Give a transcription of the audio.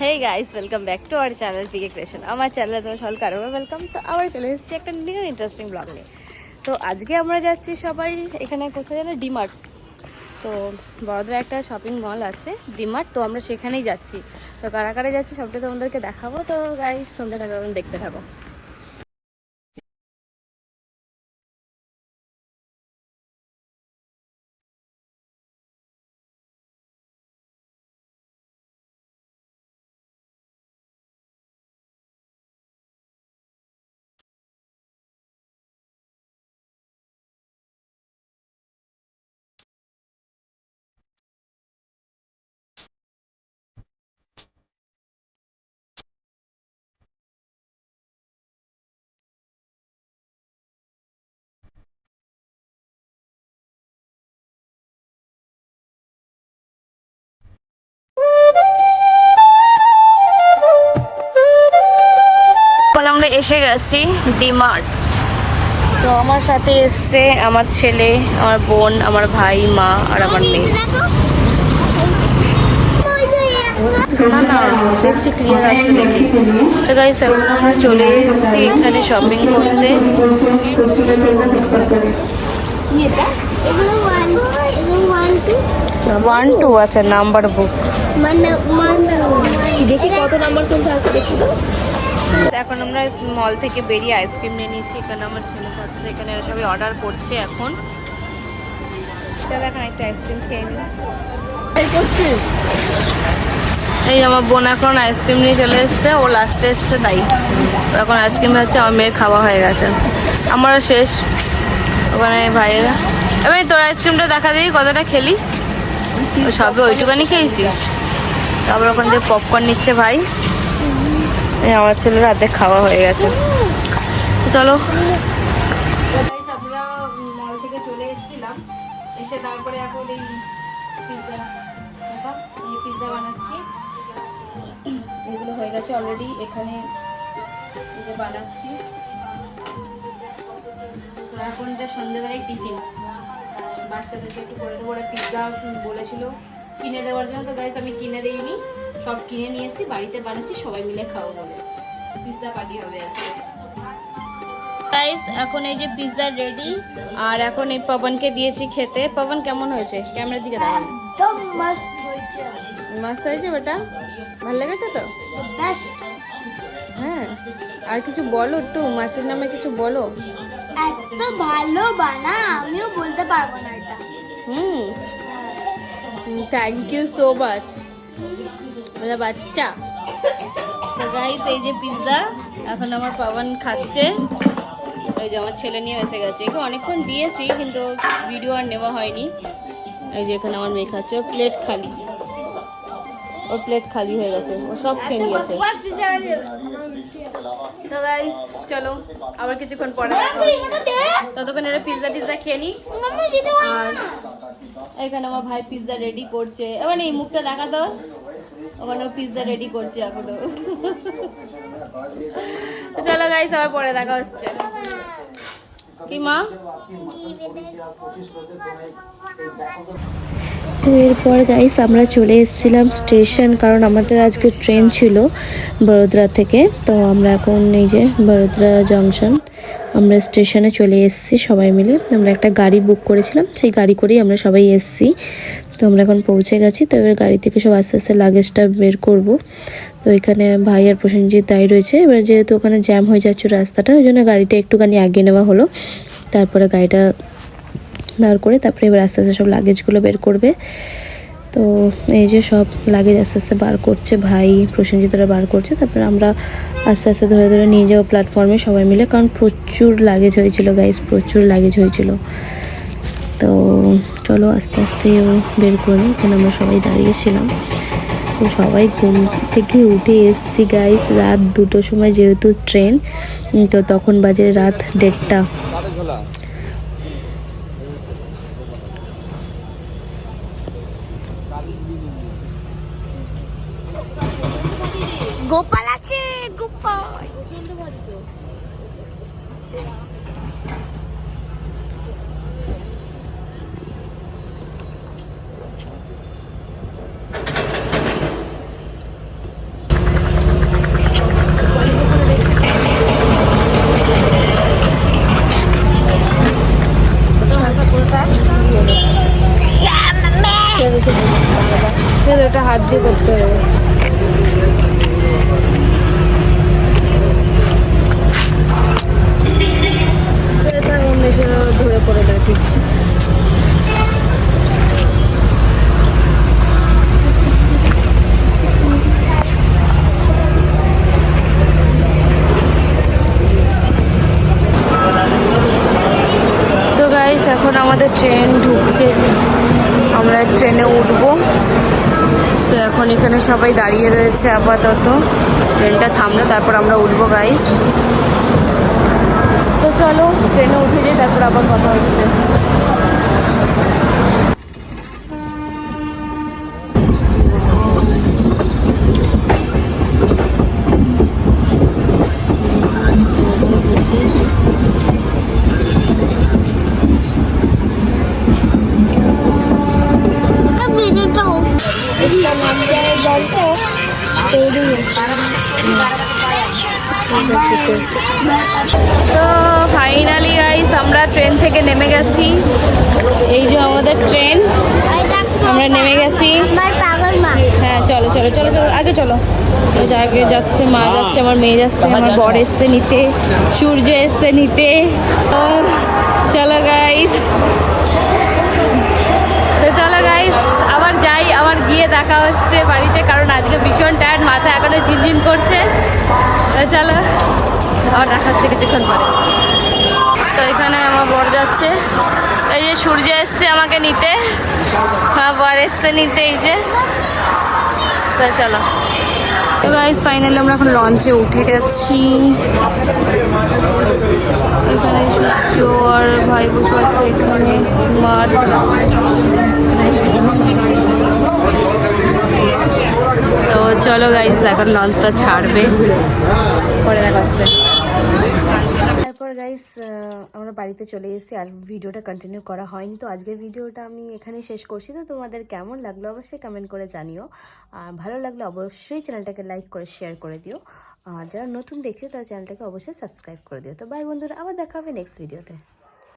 Hey guys welcome back to our channel PK creation আমার চ্যানেলে তোমার সকল কারও ওয়েলকাম তো আবার চলে এসেছি একটা নিউ ইন্টারেস্টিং ব্লগ নিয়ে। তো আজকে আমরা যাচ্ছি সবাই এখানে কোথায় যেন ডিমার্ট তো বড়োদরা একটা শপিং মল আছে ডিমার্ট তো আমরা সেখানেই যাচ্ছি। তো কারা কারা যাচ্ছি সবটা তোমাদেরকে দেখাবো। তো গাইস সন্ধ্যাটা দেখতে থাকো। আমরা এসে গেছি ডিমার্ট তো আমার সাথে এসছে আমার ছেলে আমার বোন আমার ভাই মা আর আমার মেয়ে। না না দেখছি ক্লিয়ার আসছে তো গাইস এখন আমরা চলে এসেছি এখানে শপিং করতে। ওয়ান টু আচ্ছা নাম্বার বুক দেখি কত নাম্বার কোনটা আছে দেখি এখন আমরা মল থেকে বেরিয়ে আইসক্রিম নিয়ে নিয়েছি। এখানে আমার ছেলে খাচ্ছে, এখানে সবাই অর্ডার করছে এখন। চলো এখন একটা আইসক্রিম খেয়ে নিই। এই আমার বোন এখন আইসক্রিম নিয়ে চলে এসছে, ও লাস্টে এসছে, তাই। এখন আইসক্রিম হচ্ছে আমার মেয়ের খাওয়া হয়ে গেছে। আমারও শেষ। ওখানে ভাইয়েরা। এবার তোর আইসক্রিমটা দেখা দিই কতটা খেলি? সবে ওইটুকানি খেয়েছিস? তারপর ওখান থেকে পপকর্ন নিচ্ছে ভাই। আমার ছেলের হাতে খাওয়া হয়ে গেছে। চলো। আমরা মল থেকে চলে এসেছিলাম। এসে তারপরে এখন এই পিৎজা পিৎজা বানাচ্ছি। এগুলো হয়ে গেছে অলরেডি এখানে বানাচ্ছি। তো এখন এটা সন্ধ্যেবেলায় টিফিন বাচ্চাদেরকে একটু করে দেবো। পিৎজা বলেছিল কিনে দেওয়ার জন্য। তো গাইজ আমি কিনে দিইনি। সব কিনে নিয়ে এসেছি বাড়িতে বানাচ্ছি। সবাই মিলে খাব বলে। পিৎজা পার্টি হবে আজকে। গাইস এখন এই যে পিৎজা রেডি আর এখন এই পবনকে দিয়েছি খেতে। পবন কেমন হয়েছে? ক্যামেরার দিকে দেখান তো মস্ত হয়েছে। মস্ত হয়েছে বেটা ভালো লেগেছে তো? হ্যাঁ। আর কিছু বলো একটু মাসির নামে কিছু বলো। এত ভালো বানা আমিও বলতে পারব না এটা। Hmm. Thank you so much বাচ্চা। তো গাইস এই যে পিৎজা এখন আমার পাবন খাচ্ছে। এই যে আমার ছেলে নিয়ে এসে গেছে। একে অনেকক্ষণ দিয়েছি কিন্তু ভিডিও আর নেওয়া হয়নি। এই যে এখানে আমার মেয়ে খাচ্ছে ওর প্লেট খালি। ওর প্লেট খালি হয়ে গেছে ও সব খেয়ে নিয়েছে। তো গাইস চলো আবার কিছুক্ষণ পরে ততক্ষণ এরা পিৎজা টিৎজা খেয়ে নিই আর এখানে আমার ভাই পিৎজা রেডি করছে। এবার এই মুখটা দেখা তো। ওখানে পিৎজা রেডি করছি এখনও। তো চলো গাইস আবার পরে দেখা হচ্ছে। কি মা? তো এরপর গাইস আমরা চলে এসেছিলাম স্টেশন কারণ আমাদের আজকে ট্রেন ছিল বড়োদরা থেকে। তো আমরা এখন এই যে বড়োদরা জংশন আমরা স্টেশনে চলে এসেছি সবাই মিলে। আমরা একটা গাড়ি বুক করেছিলাম, সেই গাড়ি করেই আমরা সবাই এসেছি। তো আমরা এখন পৌঁছে গেছি, তো এবার গাড়ি থেকে সব আস্তে আস্তে লাগেজটা বের করব। তো এখানে ভাই আর প্রসেনজিৎ দায়ী রয়েছে। এবার যেহেতু ওখানে জ্যাম হয়ে যাচ্ছে রাস্তাটা, ওই জন্য গাড়িটা একটুখানি আগিয়ে নেওয়া হলো। তারপরে গাড়িটা দাঁড় করে তারপরে এবার আস্তে আস্তে সব লাগেজগুলো বের করবে। তো এই যে সব লাগেজ আস্তে আস্তে বার করছে, ভাই প্রসেনজিতরা বার করছে, তারপরে আমরা আস্তে আস্তে ধরে ধরে নিয়ে যাব প্ল্যাটফর্মে সবাই মিলে, কারণ প্রচুর লাগেজ হয়েছিল গাইজ প্রচুর লাগেজ হয়েছিল। তো চলো আস্তে আস্তে বের করে নিই, এখানে আমরা সবাই দাঁড়িয়েছিলাম তো সবাই ঘুম থেকে উঠে এসছি গাইস রাত দুটোর সময় যেহেতু ট্রেন তো তখন বাজে রাত দেড়টা। গোপাল আছে গোপাল। হাত দিয়ে ধরে তো গাইস এখন আমাদের ট্রেন ঢুকছে। আমরা ট্রেনে উঠবো। তো এখন এখানে সবাই দাঁড়িয়ে রয়েছে আপাতত। ট্রেনটা থামলো তারপর আমরা উঠবো গাইস চলো ট্রেনে উঠে যাই তারপর আবার কথা হচ্ছে তো ফাইনালি গাইস আমরা ট্রেন থেকে নেমে গেছি। এই যে আমাদের ট্রেন আমরা নেমে গেছি। হ্যাঁ চলো চলো চলো চলো আগে চলো। আগে যাচ্ছে মা যাচ্ছে আমার মেয়ে যাচ্ছে আমার বর এসছে নিতে সূর্য এসছে নিতে। চলো গাইস দেখা হচ্ছে বাড়িতে, কারণ আজকে ভীষণ টায়ার্ড মাথা এখনও ঝিনঝিন করছে। চলো, আবার দেখা হচ্ছে কিছুক্ষণ পরে। তো এখানে আমার বর যাচ্ছে। এই যে সূর্য এসছে আমাকে নিতে। আমার বর এসছে নিতে, এই যে। চলো। তো ফাইনালি আমরা এখন লঞ্চে উঠে গেছি। এখানে আর ভাই বসে আছে, এখানে মার ছেলে আছে। তো চলো গাইস এখন লঞ্চটা ছাড়বে। পরে দেখা হচ্ছে তারপর গাইস আমরা বাড়িতে চলে এসেছি আর ভিডিওটা কন্টিনিউ করা হয়নি। তো আজকের ভিডিওটা আমি এখানে শেষ করছি। তো তোমাদের কেমন লাগল অবশ্যই কমেন্ট করে জানিও। আর ভালো লাগলে অবশ্যই চ্যানেলটাকে লাইক করে শেয়ার করে দিও। আর যারা নতুন দেখছে তারা চ্যানেলটাকে অবশ্যই সাবস্ক্রাইব করে দিও। তো বাই বন্ধুরা, আবার দেখা হবে নেক্সট ভিডিওতে